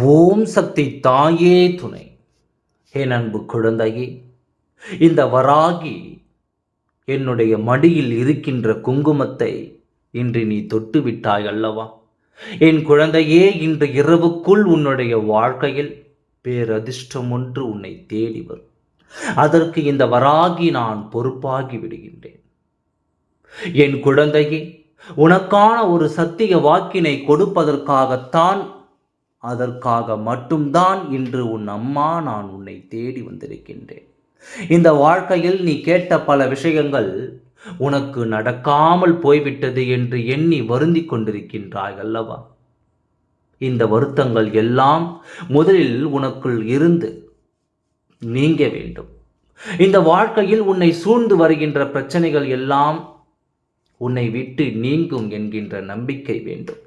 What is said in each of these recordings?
ஓம் சக்தி தாயே துணை. ஹே அன்பு குழந்தையே இந்த வராகி என்னுடைய மடியில் இருக்கின்ற குங்குமத்தை இன்று நீ தொட்டு விட்டாய் அல்லவா? என் குழந்தையே இன்று இரவுக்குள் உன்னுடைய வாழ்க்கையில் பேரதிர்ஷ்டம் ஒன்று உன்னை தேடி வரும். அதற்கு இந்த வராகி நான் பொறுப்பாகி விடுகின்றேன். என் குழந்தையே உனக்கான ஒரு சத்திய வாக்கினை கொடுப்பதற்காகத்தான் அதற்காக மட்டும்தான் இன்று உன் அம்மா நான் உன்னை தேடி வந்திருக்கின்றேன். இந்த வாழ்க்கையில் நீ கேட்ட பல விஷயங்கள் உனக்கு நடக்காமல் போய்விட்டது என்று எண்ணி வருந்திக் கொண்டிருக்கின்றாய் அல்லவா? இந்த வருத்தங்கள் எல்லாம் முதலில் உனக்குள் இருந்து நீங்க வேண்டும். இந்த வாழ்க்கையில் உன்னை சூழ்ந்து வருகின்ற பிரச்சனைகள் எல்லாம் உன்னை விட்டு நீங்கும் என்கின்ற நம்பிக்கை வேண்டும்.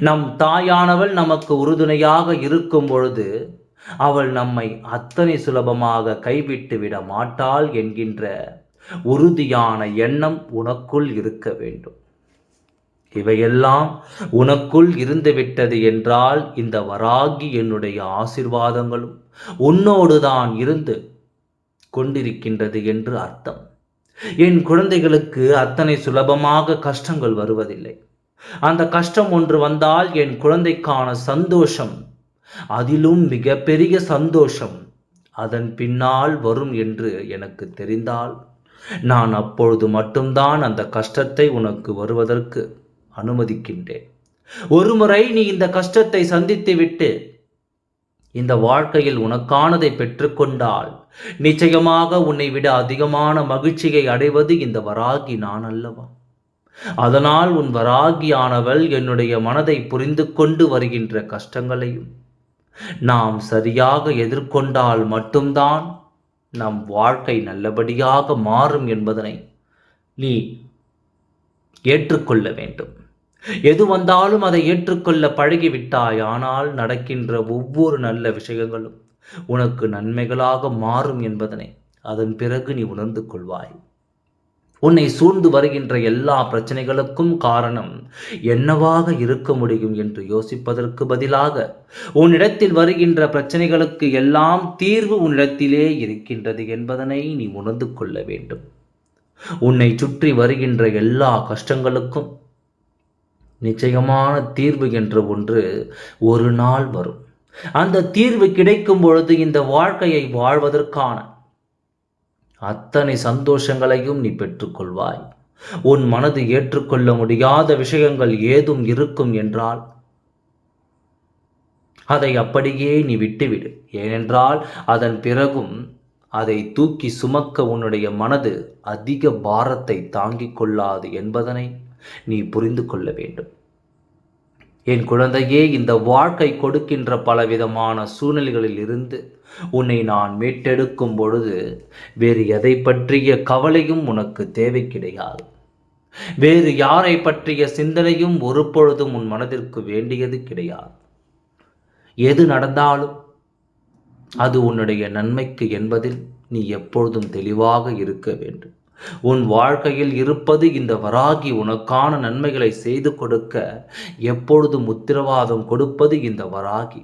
நம் தாயானவள் நமக்கு உறுதுணையாக இருக்கும் பொழுது அவள் நம்மை அத்தனை சுலபமாக கைவிட்டு விட மாட்டாள் என்கின்ற உறுதியான எண்ணம் உனக்குள் இருக்க வேண்டும். இவையெல்லாம் உனக்குள் இருந்து விட்டது என்றால் இந்த வராகி என்னுடைய ஆசிர்வாதங்களும் உன்னோடுதான் இருந்து கொண்டிருக்கின்றது என்று அர்த்தம். என் குழந்தைகளுக்கு அத்தனை சுலபமாக கஷ்டங்கள் வருவதில்லை. அந்த கஷ்டம் ஒன்று வந்தால் என் குழந்தைக்கான சந்தோஷம். அதிலும் மிகப்பெரிய சந்தோஷம். அதன் பின்னால் வரும் என்று எனக்கு தெரிந்தால் நான் அப்பொழுது மட்டும்தான் அந்த கஷ்டத்தை உனக்கு வருவதற்கு அனுமதிக்கின்றேன். ஒருமுறை நீ இந்த கஷ்டத்தை சந்தித்துவிட்டு இந்த வாழ்க்கையில் உனக்கானதை பெற்றுக்கொண்டால் நிச்சயமாக உன்னை விட அதிகமான மகிழ்ச்சியை அடைவது இந்த வராகி நான் அல்லவா அதனால் உன் வராகியானவள் என்னுடைய மனதை புரிந்து கொண்டு வருகின்ற கஷ்டங்களையும் நாம் சரியாக எதிர்கொண்டால் மட்டும்தான் நம் வாழ்க்கை நல்லபடியாக மாறும் என்பதனை நீ ஏற்றுக்கொள்ள வேண்டும். எது வந்தாலும் அதை ஏற்றுக்கொள்ள பழகிவிட்டாய். ஆனால் நடக்கின்ற ஒவ்வொரு நல்ல விஷயங்களும் உனக்கு நன்மைகளாக மாறும் என்பதனை அதன் பிறகு நீ உணர்ந்து கொள்வாய். உன்னை சூழ்ந்து வருகின்ற எல்லா பிரச்சனைகளுக்கும் காரணம் என்னவாக இருக்க முடியும் என்று யோசிப்பதற்கு பதிலாக உன்னிடத்தில் வருகின்ற பிரச்சனைகளுக்கு எல்லாம் தீர்வு உன்னிடத்திலே இருக்கின்றது என்பதனை நீ உணர்ந்து கொள்ள வேண்டும். உன்னை சுற்றி வருகின்ற எல்லா கஷ்டங்களுக்கும் நிச்சயமான தீர்வு என்ற ஒன்று ஒரு நாள் வரும். அந்த தீர்வு கிடைக்கும் பொழுது இந்த வாழ்க்கையை வாழ்வதற்கான அத்தனை சந்தோஷங்களையும் நீ பெற்றுக்கொள்வாய். உன் மனது ஏற்றுக்கொள்ள முடியாத விஷயங்கள் ஏதும் இருக்கும் என்றால் அதை அப்படியே நீ விட்டுவிடு. ஏனென்றால் அதன் பிறகும் அதை தூக்கி சுமக்க உன்னுடைய மனது அதிக பாரத்தை தாங்கிக் கொள்ளாது என்பதனை நீ புரிந்து கொள்ள வேண்டும். என் குழந்தையே இந்த வாழ்க்கை கொடுக்கின்ற பலவிதமான சூழ்நிலைகளில் இருந்து உன்னை நான் மீட்டெடுக்கும் பொழுது வேறு எதை பற்றிய கவலையும் உனக்கு தேவை கிடையாது வேறு யாரை பற்றிய சிந்தனையும் ஒரு பொழுதும் உன் மனதிற்கு வேண்டியது கிடையாது. எது நடந்தாலும் அது உன்னுடைய நன்மைக்கு என்பதில் நீ எப்பொழுதும் தெளிவாக இருக்க வேண்டும். உன் வாழ்க்கையில் இருப்பது இந்த வராகி உனக்கான நன்மைகளை செய்து கொடுக்க எப்பொழுதும் உத்திரவாதம் கொடுப்பது இந்த வராகி.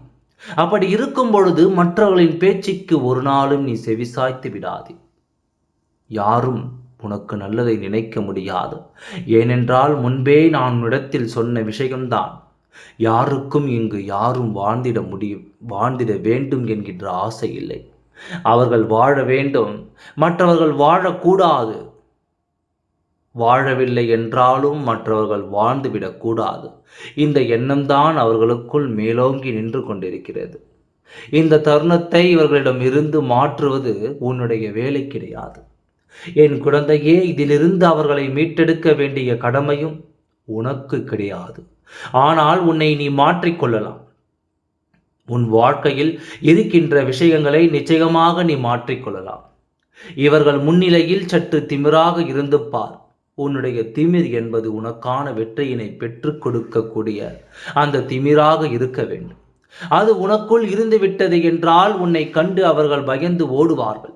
அப்படி இருக்கும் பொழுது மற்றவர்களின் பேச்சுக்கு ஒரு நாளும் நீ செவிசாய்த்து விடாதே. யாரும் உனக்கு நல்லதை நினைக்க முடியாது. ஏனென்றால் முன்பே நான் உன்னிடத்தில் சொன்ன விஷயம்தான். யாருக்கும் இங்கு யாரும் வாழ்ந்திட முடியும் வாழ்ந்திட வேண்டும் என்கின்ற ஆசை இல்லை. அவர்கள் வாழ வேண்டும். மற்றவர்கள் வாழக்கூடாது. வாழவில்லை என்றாலும் மற்றவர்கள் வாழ்ந்துவிடக்கூடாது இந்த எண்ணம்தான் அவர்களுக்குள் மேலோங்கி நின்று கொண்டிருக்கிறது. இந்த தருணத்தை இவர்களிடம் இருந்து மாற்றுவது உன்னுடைய வேலை கிடையாது. என் குழந்தையே இதிலிருந்து அவர்களை மீட்டெடுக்க வேண்டிய கடமையும் உனக்கு கிடையாது. ஆனால் உன்னை நீ மாற்றிக்கொள்ளலாம் உன் வாழ்க்கையில் இருக்கின்ற விஷயங்களை நிச்சயமாக நீ மாற்றிக்கொள்ளலாம் இவர்கள் முன்னிலையில் சற்று திமிராக இருந்து பார். உன்னுடைய திமிர் என்பது உனக்கான வெற்றியினை பெற்றுக் கொடுக்கக்கூடிய அந்த திமிராக இருக்க வேண்டும். அது உனக்குள் இருந்து விட்டது என்றால் உன்னை கண்டு அவர்கள் பயந்து ஓடுவார்கள்.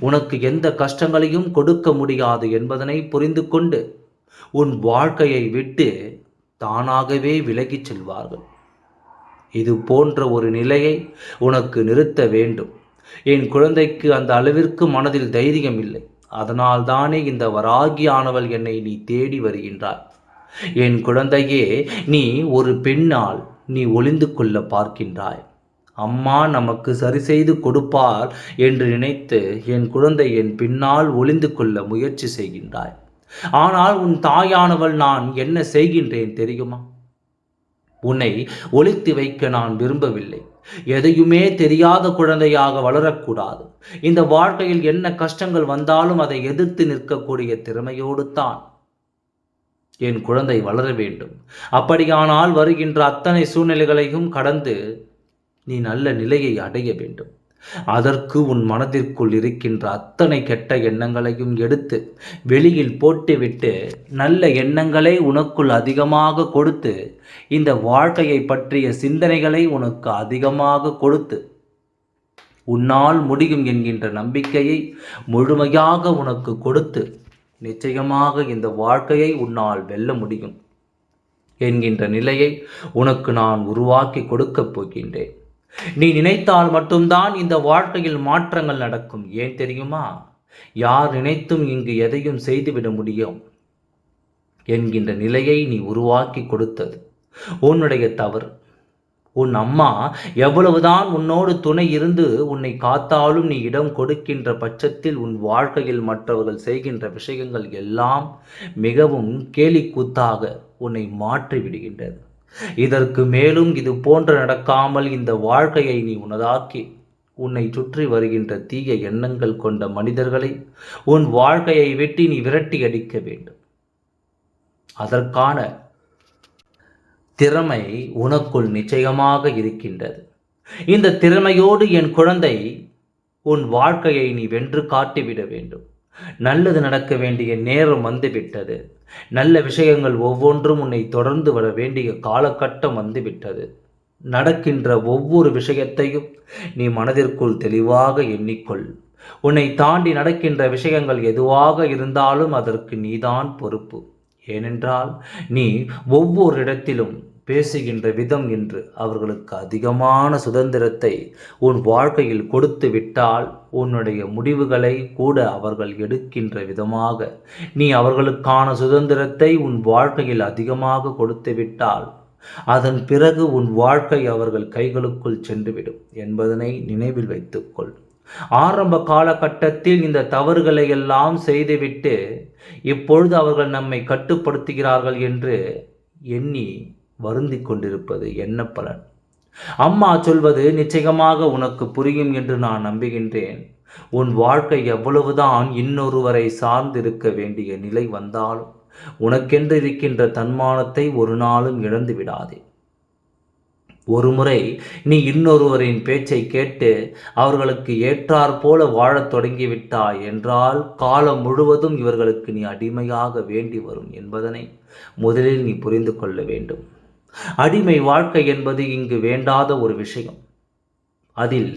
உனக்கு எந்த கஷ்டங்களையும் கொடுக்க முடியாது என்பதனை புரிந்து கொண்டு உன் வாழ்க்கையை விட்டு தானாகவே விலகிச் செல்வார்கள். இது போன்ற ஒரு நிலையை உனக்கு நிறுத்த வேண்டும். என் குழந்தைக்கு அந்த அளவிற்கு மனதில் தைரியம் இல்லை. அதனால் தானே இந்த வராகியானவள் என்னை நீ தேடி வருகின்றாய். என் குழந்தையே நீ ஒரு பெண்ணால் நீ ஒளிந்து கொள்ள பார்க்கின்றாய். அம்மா நமக்கு சரி செய்து கொடுப்பார் என்று நினைத்து என் குழந்தை என் பின்னால் ஒளிந்து கொள்ள முயற்சி செய்கின்றாய். ஆனால் உன் தாயானவள் நான் என்ன செய்கின்றேன் தெரியுமா? உன்னை ஒழித்து வைக்க நான் விரும்பவில்லை. எதையுமே தெரியாத குழந்தையாக வளரக்கூடாது. இந்த வாழ்க்கையில் என்ன கஷ்டங்கள் வந்தாலும் அதை எதிர்த்து நிற்கக்கூடிய திறமையோடு தான் என் குழந்தை வளர வேண்டும். அப்படியானால் வருகின்ற அத்தனை சூழ்நிலைகளையும் கடந்து நீ நல்ல நிலையை அடைய வேண்டும். அதற்கு உன் மனதிற்குள் இருக்கின்ற அத்தனை கெட்ட எண்ணங்களையும் எடுத்து வெளியில் போட்டுவிட்டு நல்ல எண்ணங்களை உனக்குள் அதிகமாக கொடுத்து இந்த வாழ்க்கையை பற்றிய சிந்தனைகளை உனக்கு அதிகமாக கொடுத்து உன்னால் முடியும் என்கின்ற நம்பிக்கையை முழுமையாக உனக்கு கொடுத்து நிச்சயமாக இந்த வாழ்க்கையை உன்னால் வெல்ல முடியும் என்கின்ற நிலையை உனக்கு நான் உருவாக்கி கொடுக்கப் போகின்றேன். நீ நினைத்தால் மட்டும்தான் இந்த வாழ்க்கையில் மாற்றங்கள் நடக்கும். ஏன் தெரியுமா? யார் நினைத்தும் இங்கு எதையும் செய்துவிட முடியும் என்கின்ற நிலையை நீ உருவாக்கி கொடுத்தது. உன்னுடைய தவறு. உன் அம்மா எவ்வளவுதான் உன்னோடு துணை இருந்து உன்னை காத்தாலும் நீ இடம் கொடுக்கின்ற பட்சத்தில் உன் வாழ்க்கையில் மற்றவர்கள் செய்கின்ற விஷயங்கள் எல்லாம் மிகவும் கேலி கூத்தாக உன்னை மாற்றி விடுகின்றது இதற்கு மேலும் இது போன்று நடக்காமல் இந்த வாழ்க்கையை நீ உனதாக்கி உன்னை சுற்றி வருகின்ற தீய எண்ணங்கள் கொண்ட மனிதர்களை உன் வாழ்க்கையை வெட்டி நீ விரட்டி அடிக்க வேண்டும். அதற்கான திறமை உனக்குள் நிச்சயமாக இருக்கின்றது. இந்த திறமையோடு என் குழந்தை உன் வாழ்க்கையை நீ வென்று காட்டிவிட வேண்டும். நல்லது நடக்க வேண்டிய நேரம் வந்துவிட்டது. நல்ல விஷயங்கள் ஒவ்வொன்றும் உன்னை தொடர்ந்து வர வேண்டிய காலகட்டம் வந்துவிட்டது. நடக்கின்ற ஒவ்வொரு விஷயத்தையும் நீ மனதிற்குள் தெளிவாக எண்ணிக்கொள். உன்னை தாண்டி நடக்கின்ற விஷயங்கள் எதுவாக இருந்தாலும் அதற்கு நீதான் பொறுப்பு. ஏனென்றால் நீ ஒவ்வொரு இடத்திலும் பேசுகின்ற விதம் என்று அவர்களுக்கு அதிகமான சுதந்திரத்தை உன் வாழ்க்கையில் கொடுத்து விட்டால் உன்னுடைய முடிவுகளை கூட அவர்கள் எடுக்கின்ற விதமாக நீ அவர்களுக்கான சுதந்திரத்தை உன் வாழ்க்கையில் அதிகமாக கொடுத்து விட்டால் அதன் பிறகு உன் வாழ்க்கை அவர்கள் கைகளுக்குள் சென்றுவிடும் என்பதனை நினைவில் வைத்துக்கொள். ஆரம்ப காலகட்டத்தில் இந்த தவறுகளை எல்லாம் செய்துவிட்டு இப்பொழுது அவர்கள் நம்மை கட்டுப்படுத்துகிறார்கள் என்று எண்ணி வருந்தி கொண்டிருப்பது என்ன பலன்? அம்மா சொல்வது நிச்சயமாக உனக்கு புரியும் என்று நான் நம்புகின்றேன். உன் வாழ்க்கை எவ்வளவுதான் இன்னொருவரை சார்ந்திருக்க வேண்டிய நிலை வந்தாலும் உனக்கென்று இருக்கின்ற தன்மானத்தை ஒரு நாளும் இழந்து விடாதே. ஒருமுறை நீ இன்னொருவரின் பேச்சை கேட்டு அவர்களுக்கு ஏற்றாற் போல வாழத் தொடங்கிவிட்டாய் என்றால் காலம் முழுவதும் இவர்களுக்கு நீ அடிமையாக வேண்டி வரும் என்பதனை முதலில் நீ புரிந்து கொள்ள வேண்டும். அடிமை வாழ்க்கை என்பது இங்கு வேண்டாத ஒரு விஷயம். அதில்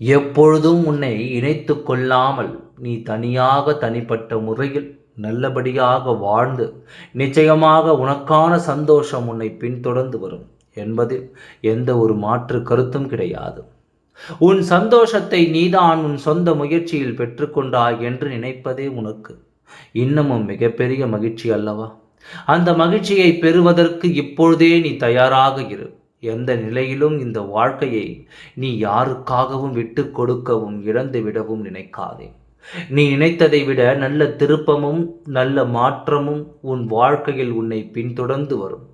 எப்பொழுதும் உன்னை இணைத்து கொள்ளாமல் நீ தனியாக தனிப்பட்ட முறையில் நல்லபடியாக வாழ்ந்து நிச்சயமாக உனக்கான சந்தோஷம் உன்னை பின்தொடர்ந்து வரும் என்பதில் எந்த ஒரு மாற்று கருத்தும் கிடையாது. உன் சந்தோஷத்தை நீதான் உன் சொந்த முயற்சியில் பெற்றுக்கொண்டாய் என்று நினைப்பதே உனக்கு இன்னமும் மிகப்பெரிய மகிழ்ச்சி அல்லவா? அந்த மகிழ்ச்சியை பெறுவதற்கு இப்பொழுதே நீ தயாராக இரு. எந்த நிலையிலும் இந்த வாழ்க்கையை நீ யாருக்காகவும் விட்டு கொடுக்கவும் இழந்து விடவும் நினைக்காதே. நீ நினைத்ததை விட நல்ல திருப்பமும் நல்ல மாற்றமும் உன் வாழ்க்கையில் உன்னை பின்தொடர்ந்து வரும்.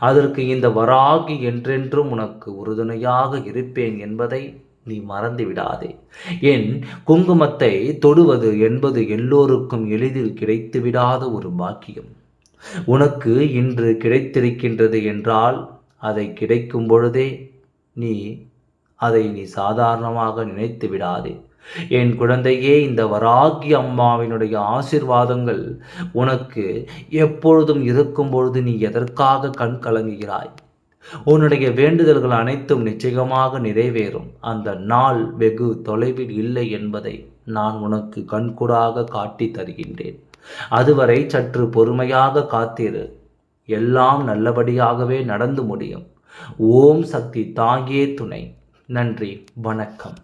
அதற்கு இந்த வராகி என்றென்றும் உனக்கு உறுதுணையாக இருப்பேன் என்பதை நீ மறந்து விடாதே. என் குங்குமத்தை தொடுவது என்பது எல்லோருக்கும் எளிதில் கிடைத்துவிடாத ஒரு பாக்கியம். உனக்கு இன்று கிடைத்திருக்கின்றது என்றால் அதை கிடைக்கும் பொழுதே நீ அதை நீ சாதாரணமாக நினைத்து விடாதே. என் குழந்தையே இந்த வராகி அம்மாவினுடைய ஆசிர்வாதங்கள் உனக்கு எப்பொழுதும் இருக்கும் பொழுது நீ எதற்காக கண் கலங்குகிறாய்? உன்னுடைய வேண்டுதல்கள் அனைத்தும் நிச்சயமாக நிறைவேறும். அந்த நாள் வெகு தொலைவில் இல்லை என்பதை நான் உனக்கு கண்கூடாக காட்டி தருகின்றேன். அதுவரை சற்று பொறுமையாக காத்திரு. எல்லாம் நல்லபடியாகவே நடந்து முடியும். ஓம் சக்தி தாங்கியே துணை. நன்றி. வணக்கம்.